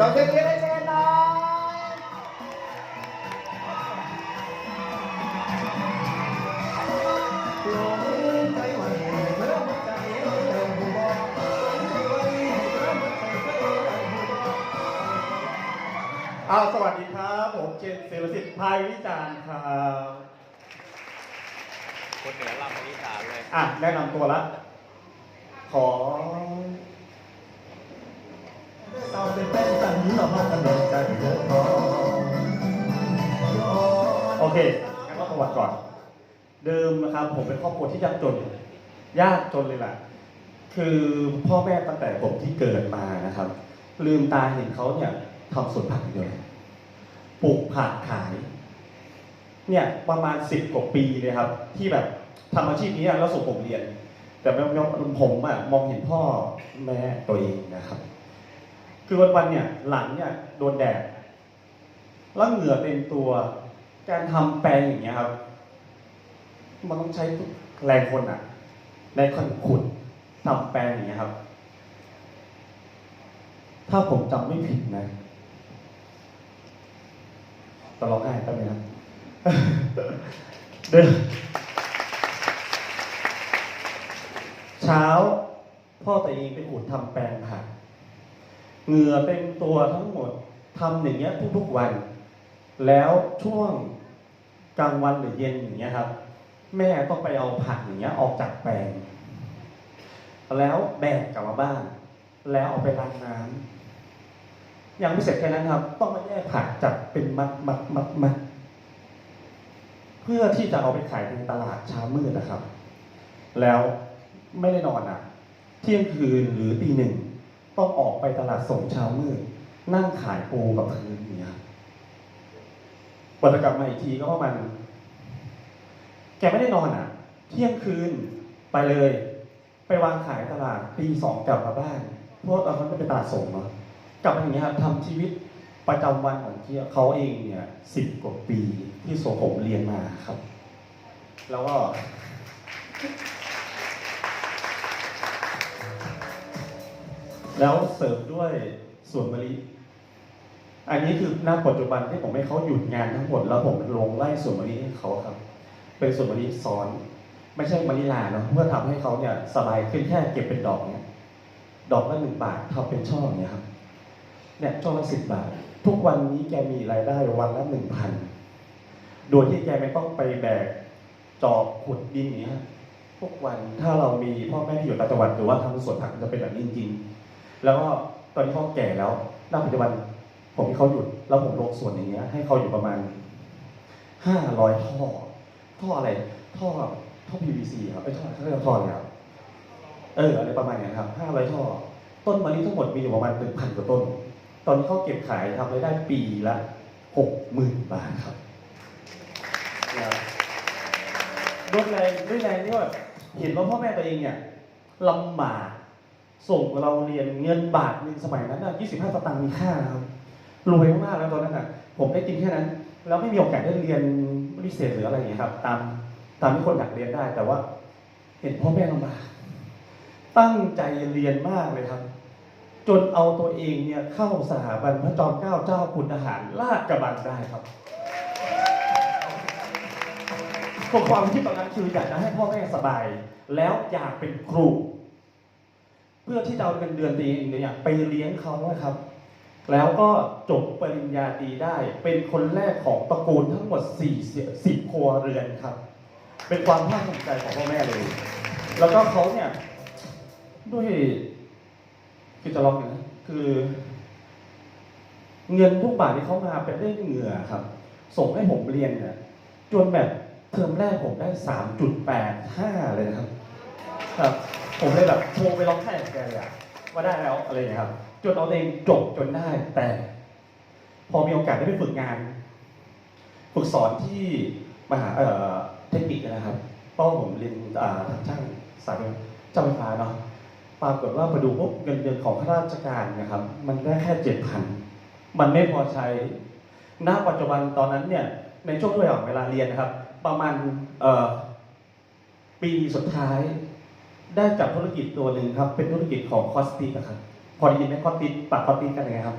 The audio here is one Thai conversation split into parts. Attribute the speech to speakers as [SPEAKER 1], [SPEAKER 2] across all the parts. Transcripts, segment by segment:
[SPEAKER 1] เราเชียร์เชียร์ให้แน่นอนลงใจไหวเมื่อหัวใจเริ่มหูบอกลงใจไหวเมื่อหัวใจเริ่มหูบอก
[SPEAKER 2] อ้าวสวัสดีครับ ผมเจนเสรสิทธิ์ภายวิจารณ์ครับ
[SPEAKER 3] คนเหนือลำอีสานเลย
[SPEAKER 2] อะ แนะนำตัวละ
[SPEAKER 1] เค
[SPEAKER 2] งั้นก็ประวัติก่อน เดิมนะครับ ผมเป็นครอบครัวที่ยากจน ยากจนเลยแหละคือพ่อแม่ตั้งแต่ผมที่เกิดมานะครับ ลืมตาเห็นเขาเนี่ยทำสวนผักอยู่เลยปลูกผักขาย เนี่ยประมาณสิบกว่าปีเลยครับ ที่แบบทำอาชีพนี้แล้วส่งผมเรียน แต่ไม่ไม่ผมอะมองเห็นพ่อแม่ตัวเองนะครับ คือวันวันๆเนี่ยหลังเนี่ยโดนแดดแล้วเหงื่อเต็มตัว การทำแปลงอย่างเงี้ยครับ มันต้องใช้แรงคนอะในคนขุดทำแปลงอย่างเงี้ยครับ ถ้าผมจำไม่ผิดนะตลอดง่ายก็ไม่นะเดินเช้า พ่อตัวเองไปขุดทำแปลงผักเหงื่อเต็มตัวทั้งหมดทำอย่างเงี้ยทุกๆวัน แล้วช่วงกลางวันหรือเย็นอย่างเงี้ยครับ แม่ต้องไปเอาผักอย่างเงี้ยออกจากแปลง แล้วแบกกลับมาบ้าน แล้วเอาไปล้างน้ำยังไม่เสร็จแค่นั้นครับ ต้องมาแยกผักจัดเป็นมัดมัดมัดมัดเพื่อที่จะเอาไปขายในตลาดเช้ามืดนะครับ แล้วไม่ได้นอนอะ เที่ยงคืนหรือตีหนึ่งต้องออกไปตลาดส่งเช้ามืด นั่งขายปูกับพื้นอย่างเนี้ย กว่าจะกลับมาอีกทีก็ประมาณแกไม่ได้นอนอะ เที่ยงคืนไปเลย ไปวางขายตลาดตีสองกลับมาบ้านเพราะว่าตอนนั้นไม่เป็นตลาดส่งเนาะกลับมาอย่างเงี้ยครับทำชีวิตประจำวันของที่เขาเองเนี่ยสิบกว่าปีที่โสผมเรียนมาครับ แล้วก็แล้วเสริมด้วยสวนมะลิ อันนี้คือณปัจจุบันที่ผมให้เขาหยุดงานทั้งหมดแล้วผมลงไล่สวนมะลิให้เขาครับ เป็นสวนมะลิซ้อน ไม่ใช่มะลิลาเนาะเพื่อทำให้เขาเนี่ยสบายขึ้นแค่เก็บเป็นดอกเนี่ยดอกละหนึ่งบาททำเป็นช่อเนี่ยครับเนี่ยช่อละสิบบาท ทุกวันนี้แกมีรายได้วันละหนึ่งพันโดยที่แกไม่ต้องไปแบกจอบขุดดินอย่างเนี้ยทุกวันถ้าเรามีพ่อแม่ที่อยู่ต่างจังหวัดหรือว่าทำสวนผักจะเป็นแบบนี้จริงๆแล้วก็ตอนนี้เขาแก่แล้วณปัจจุบัน ผมให้เขาหยุด แล้วผมลงส่วนอย่างเงี้ย ให้เขาอยู่ประมาณห้าร้อยท่อ ท่ออะไร ท่อท่อ PVC ครับไอ้ท่อเขาเรียกว่าท่ออะไรครับเอออะไรประมาณเนี้ยครับห้าร้อยท่อ ต้นมะลิทั้งหมดมีอยู่ประมาณหนึ่งพันกว่าต้น ตอนนี้เขาเก็บขายทำรายได้ปีละหกหมื่นบาทครับด้วยแรงด้วยแรงที่ว่าเห็นว่าพ่อแม่ตัวเองเนี่ยลำบากส่งเราเรียนเงินบาทหนึ่งสมัยนั้นน่ะ25สตางค์มีค่าครับ รวยมากๆแล้วตอนนั้นน่ะผมได้กินแค่นั้น แล้วไม่มีโอกาสได้เรียนพิเศษหรืออะไรอย่างเงี้ยครับ ตามตามที่คนอยากเรียนได้ แต่ว่า เห็นพ่อแม่ลำบากตั้งใจเรียนมากเลยครับ จนเอาตัวเองเนี่ยเข้าสถาบันพระจอมเกล้าเจ้าคุณทหารลาดกระบังได้ครับผมความคิดตอนนั้นคืออยากจะให้พ่อแม่สบาย แล้วอยากเป็นครู เพื่อที่จะเอาเงินเดือนตัวเองเนี่ยไปเลี้ยงเขาครับ แล้วก็จบปริญญาตรีได้ เป็นคนแรกของตระกูลทั้งหมด 4 10ครัวเรือนครับ เป็นความภาคภูมิใจของพ่อแม่เลย แล้วก็เขาเนี่ย ด้วยคือจะลองนะ คือ เงินทุกบาทที่เขามาเป็นเรื่องเหงื่อครับ ส่งให้ผมเรียนเนี่ยจนแบบเทอมแรกผมได้สามจุดแปดห้าเลยนะครับ ครับ ผมเลยแบบโทรไปร้องไห้กับแกเลยอะว่าได้แล้วอะไรอย่างเงี้ยครับ จนเอาเองจบจนได้ แต่ พอมีโอกาสได้ไปฝึกงาน ฝึกสอนที่มหาเทคนิคนะครับเพราะผมเรียนทางช่างสายเจ้าไฟฟ้าเนาะปรากฏว่ามาดูพวกเงินเดือนของข้าราชการนะครับ มันได้แค่เจ็ดพันมันไม่พอใช้ณปัจจุบันตอนนั้นเนี่ยในช่วงระหว่างเวลาเรียนนะครับ ประมาณปีสุดท้ายได้จับธุรกิจตัวหนึ่งครับ เป็นธุรกิจของคอสติกครับ พอได้ยินไหมคอติกปากคอติกกันยังไงครับ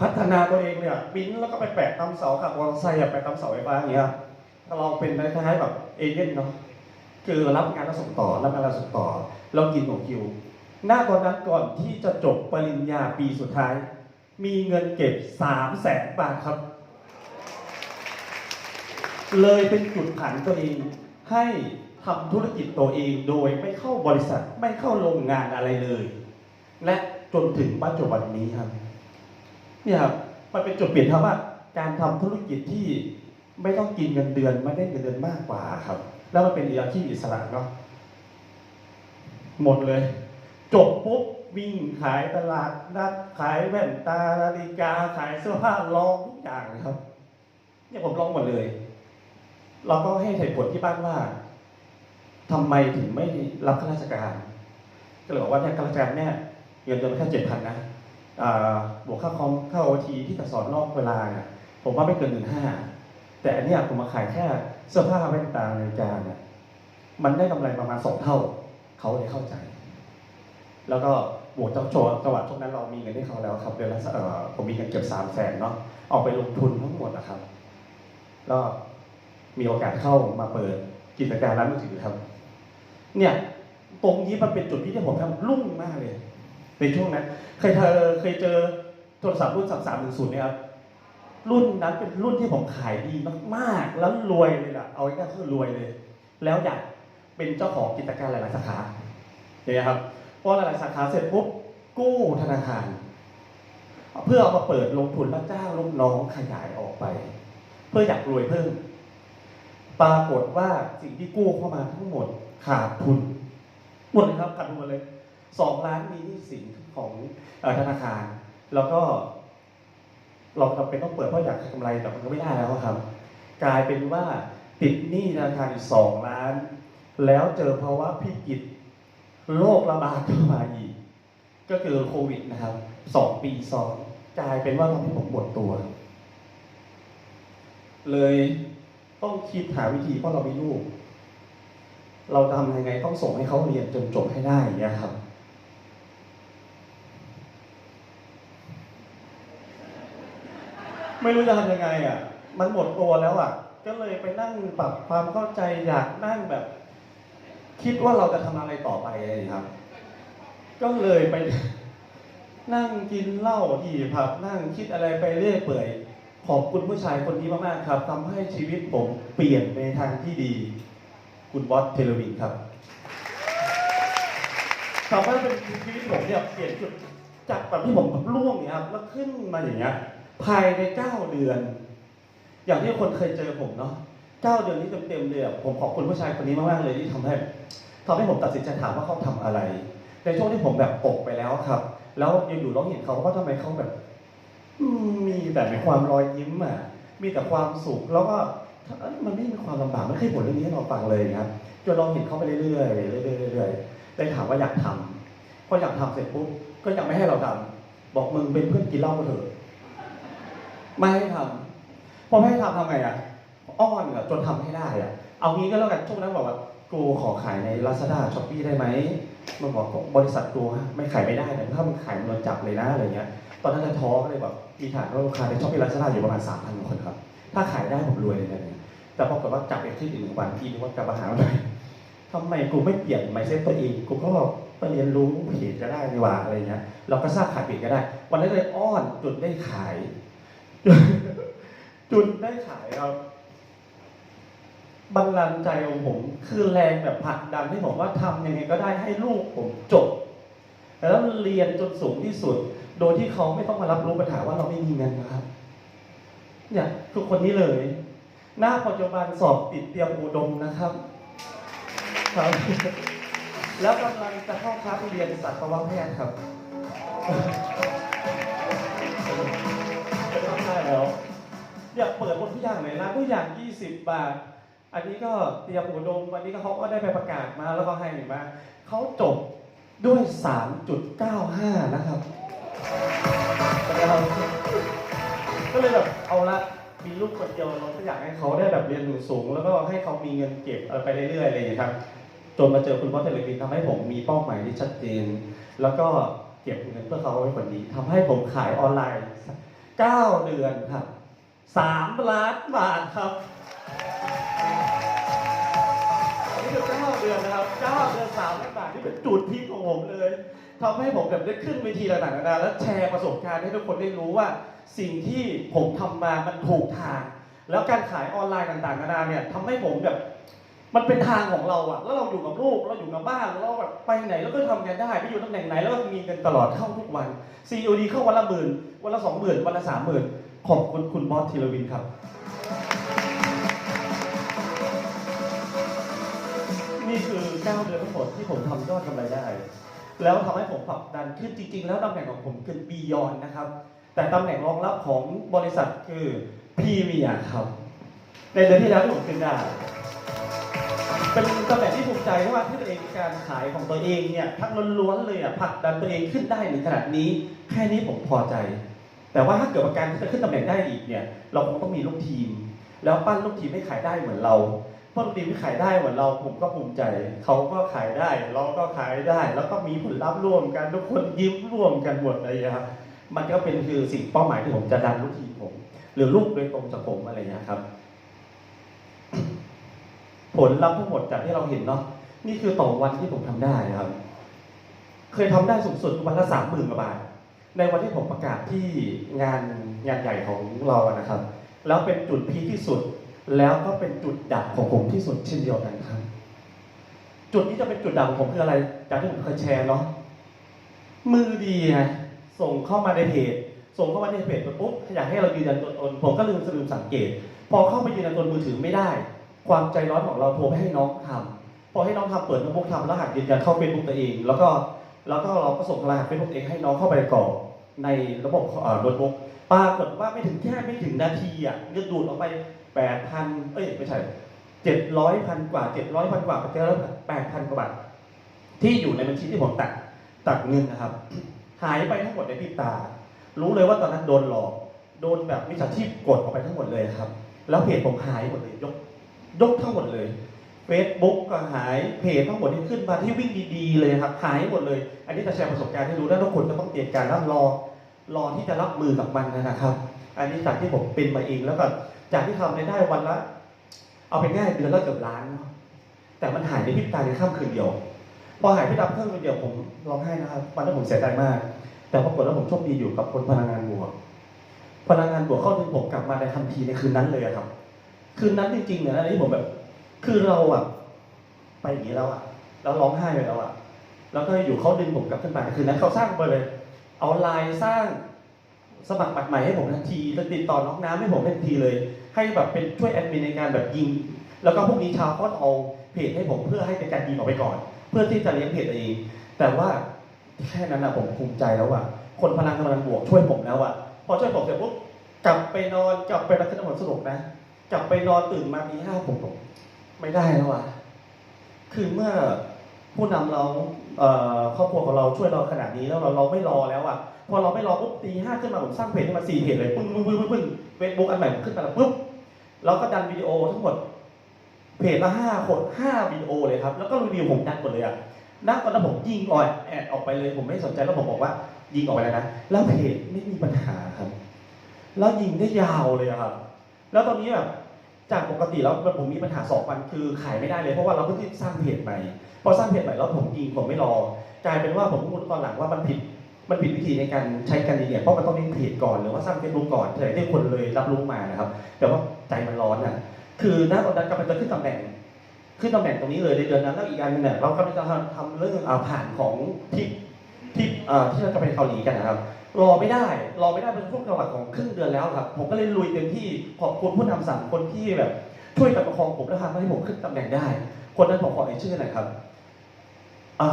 [SPEAKER 2] พัฒนาตัวเองเนี่ยปิ้นแล้วก็ไปแปะตามเสาขับมอเตอร์ไซค์อะแปะตามเสาไฟฟ้าอย่างเงี้ยเราเป็นคล้ายๆแบบเอเย่นเนาะคือรับงานแล้วส่งต่อรับงานแล้วส่งต่อแล้วกินของคิว หน้าตอนนั้นก่อนที่จะจบปริญญาปีสุดท้าย มีเงินเก็บสามแสนบาทครับ เลยเป็นจุดผันตัวเองให้ทำธุรกิจตัวเองโดยไม่เข้าบริษัทไม่เข้าโรงงานอะไรเลย จนถึงปัจจุบันนี้ครับเนี่ยครับมันเป็นจุดเปลี่ยนครับว่า การทำธุรกิจที่ไม่ต้องกินเงินเดือนไม่ได้เงินเดือนมากกว่าครับ แล้วมันเป็นอาชีพอิสระเนาะหมดเลย จบปุ๊บวิ่งขายตลาดนัดขายแว่นตานาฬิกาขายเสื้อผ้าลองทุกอย่างเลยครับ เนี่ยผมลองหมดเลย เราก็ให้เหตุผลที่บ้านว่าทำไมถึงไม่รับข้าราชการก็เลยบอกว่าเนี่ยข้าราชการเนี่ย เงินเดือนแค่เจ็ดพันนะบวกค่าคอมค่าโอทีที่จะสอนนอกเวลาเนี่ยผมว่าไม่เกินหนึ่งห้าแต่อันเนี้ยผมมาขายแค่เสื้อผ้าแว่นตานาฬิกาเนี่ยมันได้กำไรประมาณสองเท่า เขาเลยเข้าใจ แล้วก็บวกเจ้าโจจังหวะช่วงนั้นเรามีเงินให้เขาแล้วครับเดือนละผมมีเงินเก็บสามแสนเนาะเอาไปลงทุนทั้งหมดนะครับแล้วมีโอกาสเข้ามาเปิดกิจการร้านมือถือครับ เนี่ยตรงนี้มันเป็นจุดที่ผมทำรุ่งมากเลย ในช่วงนั้นเคยเธอเคยเจอโทรศัพท์รุ่นสามสามหนึ่งศูนย์ไหมครับรุ่นนั้นเป็นรุ่นที่ผมขายดีมากๆ แล้วรวยเลยล่ะ เอาง่ายๆคือรวยเลย แล้วอยากเป็นเจ้าของกิจการหลายๆสาขาอย่างเงี้ยครับพอหลายๆสาขาเสร็จปุ๊บกู้ธนาคาร เพื่อเอามาเปิดลงทุนแล้วจ้างลูกน้องขยายออกไป เพื่ออยากรวยเพิ่มปรากฏว่าสิ่งที่กู้เข้ามาทั้งหมดขาดทุนหมดเลยครับขาดทุนหมดเลย สองล้านมีหนี้สินของธนาคาร แล้วก็ เราจำเป็นต้องเปิดเพราะอยากให้กำไรแต่มันก็ไม่ได้แล้วครับ กลายเป็นว่าติดหนี้ธนาคารอีกสองล้าน แล้วเจอภาวะพิกิจโรคระบาดเข้ามาอีก ก็คือโควิดนะครับสองปีซ้อนกลายเป็นว่าทำให้ผมปวดตัว เลยต้องคิดหาวิธีเพราะเรามีลูก เราทำยังไงต้องส่งให้เขาเรียนจนจบให้ได้อย่างเงี้ยครับ ไม่รู้จะทำยังไงอะ มันหมดตัวแล้วอะ ก็เลยไปนั่งปรับความเข้าใจอยากนั่งแบบ คิดว่าเราจะทำอะไรต่อไปอะไรครับ ก็เลยไป นั่งกินเหล้าที่ผับนั่งคิดอะไรไปเรื่อยเปื่อย ขอบคุณผู้ชายคนนี้มากๆครับทำให้ชีวิตผมเปลี่ยนในทางที่ดี คุณบอสเทเลวินครับทำให้เป็นชีวิตผมเนี่ยเปลี่ยนจุดจากแบบที่ผมแบบล่วงเนี่ยครับแล้วขึ้นมาอย่างเงี้ย ภายในเก้าเดือน อย่างที่คนเคยเจอผมเนาะเก้าเดือนนี้เต็มๆเลยผมขอบคุณผู้ชายคนนี้มากๆเลยที่ทำให้ทำให้ผมตัดสินใจถามว่าเขาทำอะไร ในช่วงที่ผมแบบตกไปแล้วครับ แล้วอยู่ๆเราเห็นเขาว่าทำไมเขาแบบมีแต่ในความรอยยิ้มอะ มีแต่ความสุขแล้วก็มันไม่มีความลำบากไม่เคยบ่นเรื่องนี้ให้เราฟังเลยครับจนเราเห็นเขาไปเรื่อยๆเรื่อยๆเรื่อยๆได้ถามว่าอยากทำพออยากทำเสร็จปุ๊บก็ยังไม่ให้เราทำบอกมึงเป็นเพื่อนกินเหล้ามาเถอะ ไม่ให้ทำพอไม่ให้ทำทำไงอะอ้อนอะจนทำให้ได้อะ เอางี้ก็แล้วกันช่วงนั้นบอกว่ากูขอขายใน Lazada s h o p e e ได้ไหมมันบอกบริษัทกูไม่ขายไม่ได้แต่ถ้ามึงขายมันโดนจับเลยนะอะไรเงี้ย ตอนนั้นจะท้อก็เลยแบบมีฐานว่าลูกค้าในช้อปปี้ลาซาด้าอยู่ประมาณสามพันคนครับ ถ้าขายได้ผมรวยเลยนะแต่ปรากฏว่าจับไปที่อีกหนึ่งวันพี่นึกว่ากลับมาหาอะไรทำไมกูไม่เปลี่ยนไมเซ็ตตัวเองกูก็ไปเรียนรู้เพจก็ได้นี่หว่าอะไรเงี้ยเราก็สร้างขายเพจก็ได้ วันนั้นเลยอ้อนจนได้ขาย จุดได้ขายครับบันดาลใจของผม คือแรงแบบผลักดันให้ผมว่าทำยังไงก็ได้ให้ลูกผมจบ แล้วเรียนจนสูงที่สุด โดยที่เขาไม่ต้องมารับรู้ปัญหาว่าเราไม่มีเงินนะครับ เนี่ยคือคนนี้เลย หน้าปัจจุบันสอบติดเตรียมอุดมนะครับครับ แล้วกำลังจะเข้าคลาสเรียนสัตวแพทย์ครับ อยากเปิดหมดทุกอย่างเลยนะทุกอย่าง 20 บาท อันนี้ก็เตรียมอุดมวันนี้ก็เขาก็ได้ไปประกาศมาแล้วก็ให้มาเขาจบด้วย 3.95 นะครับก็เลยแบบเอาละมีลูกคนเดียวเราก็อยากให้เขาได้แบบเรียนสูง แล้วก็ให้เขามีเงินเก็บอะไรไปเรื่อยๆอะไรอย่างนี้ครับจนมาเจอคุณพ่อเทเลวินทำให้ผมมีเป้าหมายที่ชัดเจน แล้วก็เก็บเงินเพื่อเขาไว้คนนี้ทำให้ผมขายออนไลน์ 9 เดือนครับ 3ล้านบาทครับนี่คือ9เดือนนะครับ9เดือน3ล้านบาทที่เป็นจุดพีคของผมเลยทำให้ผมแบบได้ขึ้นเวทีต่างๆนานาแล้วแชร์ประสบการณ์ให้ทุกคนได้รู้ว่า สิ่งที่ผมทำมามันถูกทาง แล้วการขายออนไลน์ต่างๆนานาเนี่ยทำให้ผมแบบมันเป็นทางของเราอะแล้วเราอยู่กับลูก เราอยู่กับบ้าน เราแบบไปไหนแล้วก็ทำงานได้ไปอยู่ตำแหน่งไหนแล้วก็มีเงินตลอดเข้าทุกวัน COD เข้าวันละหมื่น วันละสองหมื่นวันละสามหมื่น ขอบคุณคุณบอสธีรวินครับ นี่คือ9เดือนทั้งหมดที่ผมทำยอดกำไรได้ แล้วทำให้ผมผลักดันขึ้นจริง ๆ แล้วตำแหน่งของผมคือบียอนนะครับ แต่ตำแหน่งรองรับของบริษัทคือพีเมียครับ ในเดือนที่แล้วที่ผมขึ้นได้เป็นตำแหน่งที่ภูมิใจเพราะว่าที่ตัวเองการขายของตัวเองเนี่ยทั้งล้วนๆเลยอะผลักดันตัวเองขึ้นได้ถึงขนาดนี้ แค่นี้ผมพอใจ แต่ว่าถ้าเกิดว่าการที่จะขึ้นตำแหน่งได้อีกเนี่ยเราคงต้องมีลูกทีม แล้วปั้นลูกทีมให้ขายได้เหมือนเราปั้นลูกทีมให้ขายได้เหมือนเราผมก็ภูมิใจเขาก็ขายได้เราก็ขายได้ แล้วก็มีผลลัพธ์ร่วมกันทุกคนยิ้มร่วมกันหมดเลยครับมันก็เป็นคือสิ่งเป้าหมายที่ผมจะดันลูกทีมผม หรือลูกโดยตรงจากผมอะไรอย่างเงี้ยครับ ผลลัพธ์ทั้งหมดจากที่เราเห็นเนาะนี่คือต่อวันที่ผมทำได้นะครับ เคยทำได้สูงสุดวันละสามหมื่นกว่าบาท ในวันที่ผมประกาศที่งานงานใหญ่ของเราอะนะครับ แล้วเป็นจุดพีที่สุด แล้วก็เป็นจุดดับของผมที่สุดเช่นเดียวกันครับ จุดที่จะเป็นจุดดับของผมคืออะไรจากที่ผมเคยแชร์เนาะมือดีส่งเข้ามาในเพจส่งเข้ามาในเพจปุ๊บอยากให้เรายืนยันตัวตนผมก็ลืมลืมสังเกต พอเข้าไปยืนยันตัวมือถือไม่ได้ ความใจร้อนของเราโทรไปให้น้องทำพอให้น้องทำเปิดโน้ตบุ๊กทำรหัสยืนยันเข้าเฟซบุ๊กตัวเอง แล้วก็ แล้วก็เราก็ส่งรหัสเฟซบุ๊กเองให้น้องเข้าไปกรอกในระบบโน้ตบุ๊กปรากฏว่าไม่ถึงแค่ไม่ถึงนาทีอะเงินดูดออกไปแปดพันเอ้ยไม่ใช่เจ็ดร้อยพันกว่าเจ็ดร้อยพันกว่าไปเจ็ดร้อยแปดพันกว่าบาทที่อยู่ในบัญชีที่ผมตัดตัดเงินนะครับ หายไปทั้งหมดในพริบตา รู้เลยว่าตอนนั้นโดนหลอก โดนแบบมิจฉาชีพกดออกไปทั้งหมดเลยครับ แล้วเพจผมหายหมดเลยยกยกทั้งหมดเลย Facebook ก็หายเพจทั้งหมดที่ขึ้นมาที่วิ่งดีๆเลยครับหายหมดเลย อันนี้จะแชร์ประสบการณ์ให้ดูแล้วทุกคนจะต้องเตรียมการแล้วรอรอที่จะรับมือกับมันนะครับ อันนี้จากที่ผมเป็นมาเองแล้วก็จากที่ทำได้วันละ เอาไปง่ายเดือนละเกือบล้าน แต่มันหายในพริบตาในค่ำคืนเดียว พอหายไปดับเครื่องคืนเดียวผมร้องไห้นะครับวันนั้นผมเสียใจมาก แต่ปรากฏว่าผมโชคดีอยู่กับคนพลังงานบวก พลังงานบวกเข้าถึงผมกลับมาในทันทีในคืนนั้นเลยครับ คืนนั้นจริงๆเนี่ยนะที่ผมแบบ คือเราอะไปอย่างนี้แล้วอะแล้วร้องไห้ไปแล้วอะแล้วก็อยู่เขาดึงผมกลับขึ้นมาคืนนั้นเขาสร้างไปเลย เอาไลน์สร้างสมัครบัตรใหม่ให้ผมทันทีแล้วติดต่อน้องน้ำให้ผมทันทีเลย ให้แบบเป็นช่วยแอดมินในการแบบยิง แล้วก็พรุ่งนี้ช้าก็เอาเพจให้ผมเพื่อให้เป็นการยิงออกไปก่อน เพื่อที่จะเลี้ยงเพจเอง แต่ว่าแค่นั้นอะผมภูมิใจแล้วอะคนพลังกำลังบวกช่วยผมแล้วอะพอช่วยผมเสร็จปุ๊บกลับไปนอนกลับไปรับขึ้นมาสนุกนะ กลับไปนอนตื่นมาตีห้าผม ไม่ได้แล้วอะคือเมื่อผู้นำเราเครอบครัวของเราช่วยเราขนาดนี้แล้วเราเราไม่รอแล้วอะพอเราไม่รอปุ๊บตีห้าขึ้นมาผมสร้างเพจขึ้นมาสี่เพจเลยปึ้งปึ้งปึ้งปึ้งเฟซบุ๊กอันใหม่ขึ้นมาแล้วปุ๊บเราก็ดันวิดีโอทั้งหมดเพจละห้าคนห้าวิดีโอเลยครับ แล้วก็รีวิวผมดันหมดเลยอะนั่งตอนนั้นผมยิงออยแอดออกไปเลย ผมไม่สนใจแล้วผมบอกว่า ยิงออกไปแล้วนะแล้วเพจไม่มีปัญหาครับ แล้วยิงได้ยาวเลยครับ แล้วตอนนี้แบบ จากปกติแล้วผมมีปัญหาสองวันคือขายไม่ได้เลยเพราะว่าเราเพิ่งสร้างเพจใหม่พอสร้างเพจใหม่แล้วผมยิงผมไม่รอกลายเป็นว่าผมพูดตอนหลังว่ามันผิดมันผิดวิธีในการใช้การยิงเนี่ยเพราะมันต้องเล่นเพจก่อนหรือว่าสร้างเฟซบุ๊กก่อนเพื่อให้คนเลยรับรู้มานะครับ แต่ว่าใจมันร้อนอะคือณตอนนั้นกำลังจะขึ้นตำแหน่งขึ้นตำแหน่งตรงนี้เลยในเดือนนั้นแล้วอีกอันหนึงเนี่ยเรากำลังจะทำเรื่องผ่านของทิปทิปอ่ที่เราจะไปเกาหลีกันนะครับ รอไม่ได้รอไม่ได้เป็นช่วงจังหวะของครึ่งเดือนแล้วครับ ผมก็เลยลุยเต็มที่ขอบคุณผู้นำสามคนที่แบบ ช่วยกันประคองผมและทำให้ผมขึ้นตำแหน่งได้ คนนั้นผมขอเอ่ยชื่อหน่อยครับอ่า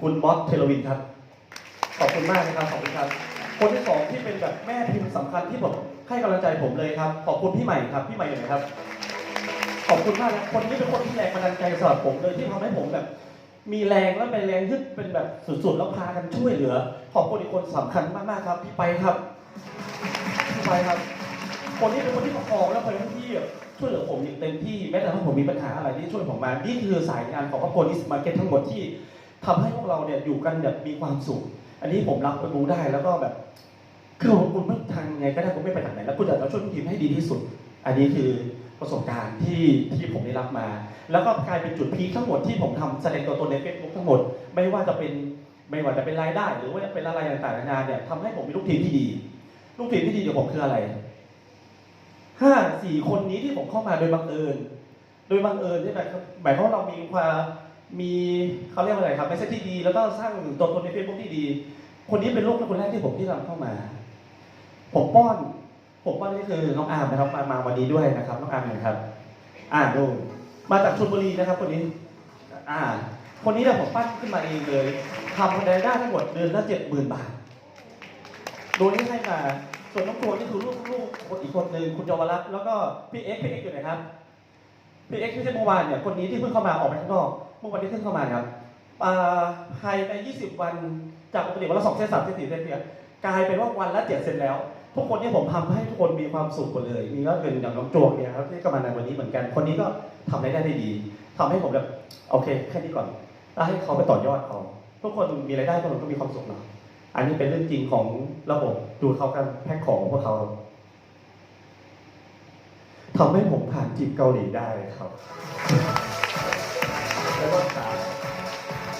[SPEAKER 2] คุณบอสเทลวินครับ ขอบคุณมากนะครับขอบคุณครับ คนที่สองที่เป็นแบบแม่พิมพ์สำคัญที่ผมให้กำลังใจผมเลยครับ ขอบคุณพี่ใหม่ครับพี่ใหม่อยู่ไหนครับ ขอบคุณมากนะคนนี้เป็นคนที่แรงบันดาลใจสำหรับผมเลยที่ทำให้ผมแบบ มีแรงและเป็นแรงยึดเป็นแบบสุดๆแล้วพากันช่วยเหลือ ขอบคุณอีกคนสำคัญมากๆครับพี่ไปครับพี่ไปครับ คนนี้เป็นคนที่ประคองและเป็นคนที่ช่วยเหลือผมอย่างเต็มที่แม้แต่ถ้าผมมีปัญหาอะไรที่ช่วยผมมานี่คือสายงานของครอบครัวนิสมาเก็ตทั้งหมดที่ทำให้พวกเราเนี่ยอยู่กันแบบมีความสุขอันนี้ผมรับรู้ได้แล้วก็แบบคือผมคุณไม่ทางไงก็ได้คุณไม่ไปทางไหนแล้วคุณจะต้องช่วยทีมให้ดีที่สุด อันนี้คือ ประสบการณ์ที่ที่ผมได้รับมา แล้วก็กลายเป็นจุดพีคทั้งหมดที่ผมทำแสดงตัวตนในเฟซบุ๊กทั้งหมด ไม่ว่าจะเป็นไม่ว่าจะเป็นรายได้ หรือว่าจะเป็นอะไรต่างๆนานาเนี่ยทำให้ผมมีลูกทีมที่ดี ลูกทีมที่ดีของผมคืออะไรห้าสี่คนนี้ที่ผมเข้ามาโดยบังเอิญ โดยบังเอิญที่แบบหมายความว่าเรามีความมีเขาเรียกว่าอะไรครับไม่ใช่ที่ดี แล้วก็สร้างตัวตนในเฟซบุ๊กที่ดี คนนี้เป็นลูกคนแรกที่ผมที่นำเข้ามา ผมป้อน ผมป้อนนี่คือน้องอาร์มนะครับมามาวันนี้ด้วยนะครับน้องอาร์มนะครับ อ่าดูมาจากชลบุรีนะครับคนนี้ อ่า คนนี้เนี่ยผมปั้นขึ้นมาเองเลยทำรายได้ทั้งหมดเดือนละเจ็ดหมื่นบาท โดยที่ให้มาส่วนน้องตัวนี่คือลูกลูกคนอีกคนหนึ่งคุณเยาวรัตน์แล้วก็พี่เอ็กพี่เอ็กอยู่ไหนครับพี่เอ็กซ์ที่เมื่อวานเนี่ยคนนี้ที่เพิ่งเข้ามาออกไปข้างนอกเมื่อวันที่เพิ่งเข้ามาครับภายใน 20 วันจากปกติวันละสองเซนสามเซนสี่เซนเนี่ยกลายเป็นว่าวันละเจ็ดเซนแล้ว ทุกคนที่ผมทำให้ทุกคนมีความสุขหมดเลยมีก็เป็นอย่างน้องจวงเนี่ยครับที่ก็มาในวันนี้เหมือนกัน คนนี้ก็ทำได้ได้ดีทำให้ผมแบบโอเคแค่นี้ก่อนแล้วให้เขาไปต่อยอดเขาทุกคนมีรายได้ทุกคนก็มีความสุขเนาะอันนี้เป็นเรื่องจริงของระบบดูเขาการแพ็คของพวกเขาทำให้ผมผ่านจีบเกาหลีได้ครับแล้วก็สาม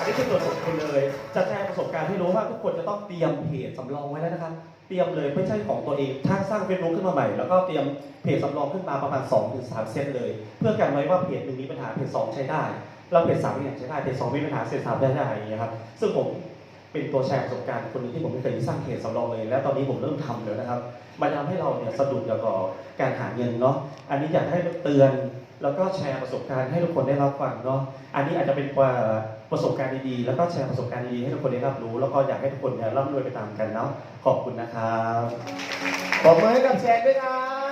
[SPEAKER 2] นนี้คือตัวผมคนเลย จะแชร์ประสบการณ์ให้รู้ว่าทุกคนจะต้องเตรียมเพจสำรองไว้แล้วนะครับ เตรียมเลยไม่ใช่ของตัวเองถ้าสร้างเฟซบุ๊กขึ้นมาใหม่ แล้วก็เตรียมเพจสำรองขึ้นมาประมาณ2-3ถึง3เซตเลย เพื่อกันไว้ว่าเพจหนึ่งมีปัญหาเพจสองใช้ได้แล้วเพจสามเนี่ยใช้ได้เพจสองมีปัญหาเพจสามได้ได้อย่างเงี้ยครับ ซึ่งผมเป็นตัวแชร์ประสบการณ์คนหนึงที่ผมไม่เคยสร้างเพจสำรองเลย และตอนนี้ผมเริ่มทำแล้วนะครับมันทำให้เราเนี่ยสะดุดแล้วก็การหาเงินเนาะอันนี้อยากให้เตือนแล้วก็แชร์ประสบการณ์ให้ทุกคนได้รับฟังเนาะอันนี้อาจจะเป็นว่า ประสบการณ์ดีๆ แล้วก็แชร์ประสบการณ์ดีๆให้ทุกคนได้รับรู้ แล้วก็อยากให้ทุกคนเนี่ยร่ำรวยไปตามกันเนาะ ขอบคุณนะครับ
[SPEAKER 1] ขอบมือให้กับแชร์ด้วยครับ